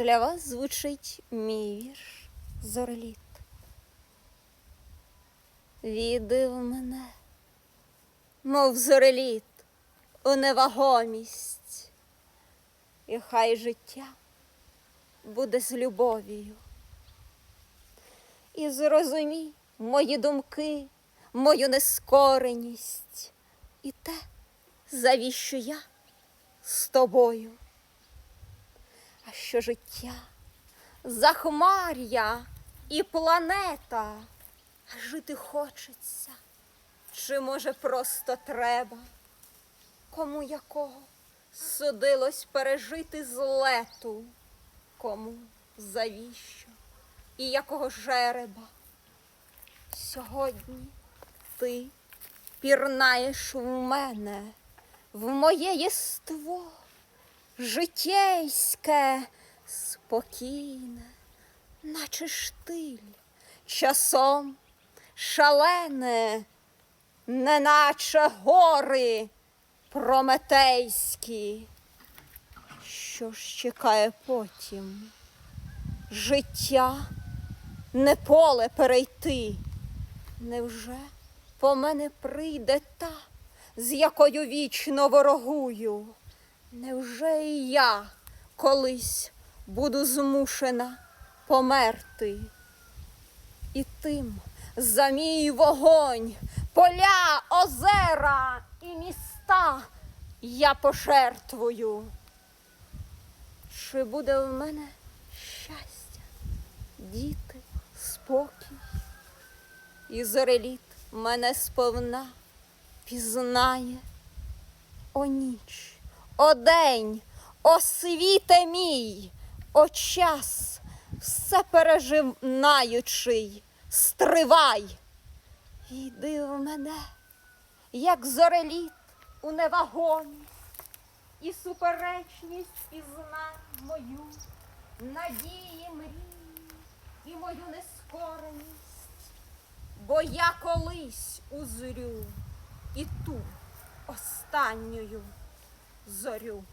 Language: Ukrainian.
Для вас звучить мій вірш зореліт. Відив мене, мов зореліт, у невагомість, і хай життя буде з любов'ю. І зрозумій мої думки, мою нескореність і те, завіщо я з тобою. А що життя, захмар'я і планета, а жити хочеться, чи може просто треба, кому якого? Судилось пережити злету, кому? Завіщо? І якого жереба. Сьогодні ти пірнаєш в мене, в моє єство, житейське, спокійне, наче штиль, часом шалене, неначе гори прометейські. Що ж чекає потім? Життя не поле перейти. Невже по мене прийде та, з якою вічно ворогую? Невже і я колись буду змушена померти? І тим за мій вогонь, поля, озера і міста я пожертвую. Чи буде в мене щастя, діти, спокій? І зореліт мене сповна пізнає. О ніч, о день, о світе мій, о час, все переживнаючий, стривай. Йди в мене, як зореліт у невагомі, і суперечність пізна мою, надії мрії і мою нескореність, бо я колись узрю і ту останньою зорю.